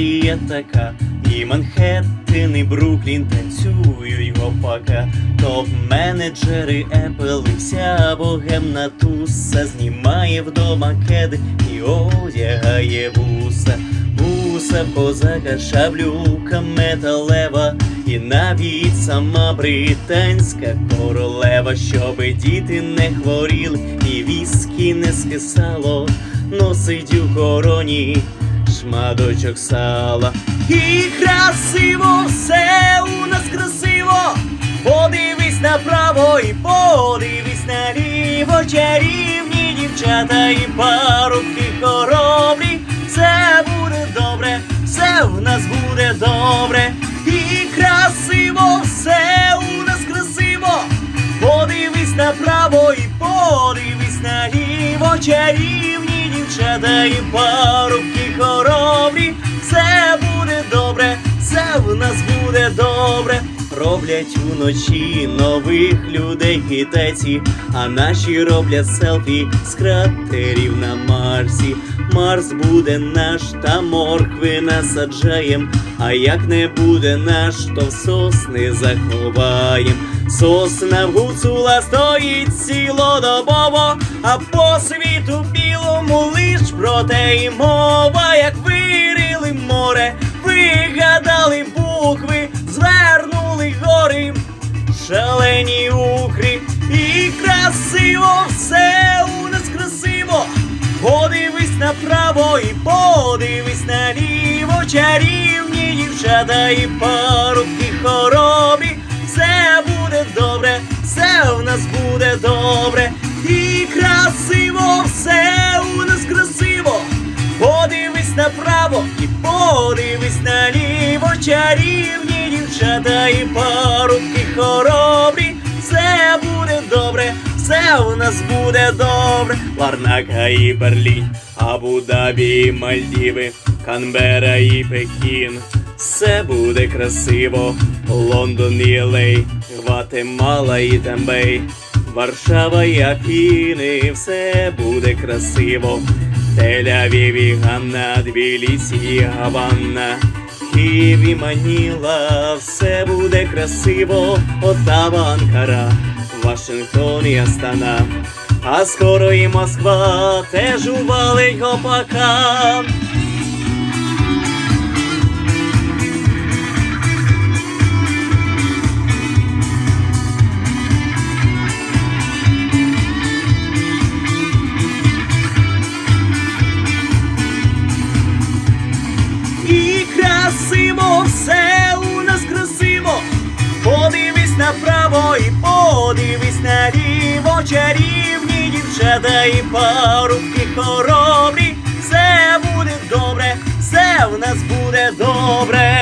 є така. І Манхеттен, і Бруклін танцюють гопака. Топ-менеджери Apple і вся богемна туса знімає вдома кеди і одягає вуса. Вуса в козака, шаблюка металева, і навіть сама британська королева, щоби діти не хворіли і віскі не скисало, носить у короні шматочок сала. І красиво все у нас красиво. Подивись направо і подивись наліво, чарівні дівчата і парубки хоробрі. Все буде добре, все в нас буде добре. І красиво, все у нас красиво. Подивись направо і подивись наліво, чарівні дівчата і парубки хоробрі. Все буде буде добре. Роблять уночі нових людей китайці, а наші роблять селфі з кратерів на Марсі. Марс буде наш, та моркви насаджаєм. А як не буде наш, то в сосни заховаєм. Сосна в гуцула стоїть цілодобово, а по світу білому лиш про те і мова, шалені ухри, і красиво все у нас красиво. Подивись направо і подивись наліво, чарівні дівчата і парубки хоробі. Все буде добре, все в нас буде добре. І красиво, все у нас красиво. Подивись направо і подивись наліво, чарівні дівчата і парубки хоробрі. Все буде добре, все у нас буде добре. Ларнака і Берлін, Абу-Дабі і Мальдіви, Канбера і Пекін. Все буде красиво, Лондон і Лей, Гватемала і Тамбей, Варшава і Афіни, все буде красиво. Тель-Авів і Ганна, Тбілісі і Гаванна, Київ і Маніла, все буде красиво, Отава, Анкара, Вашингтон і Астана, а скоро і Москва. Теж увалить гопака. Право, і подивись наліво чарівні дівчата і парубки хоробрі. Все буде добре, все в нас буде добре.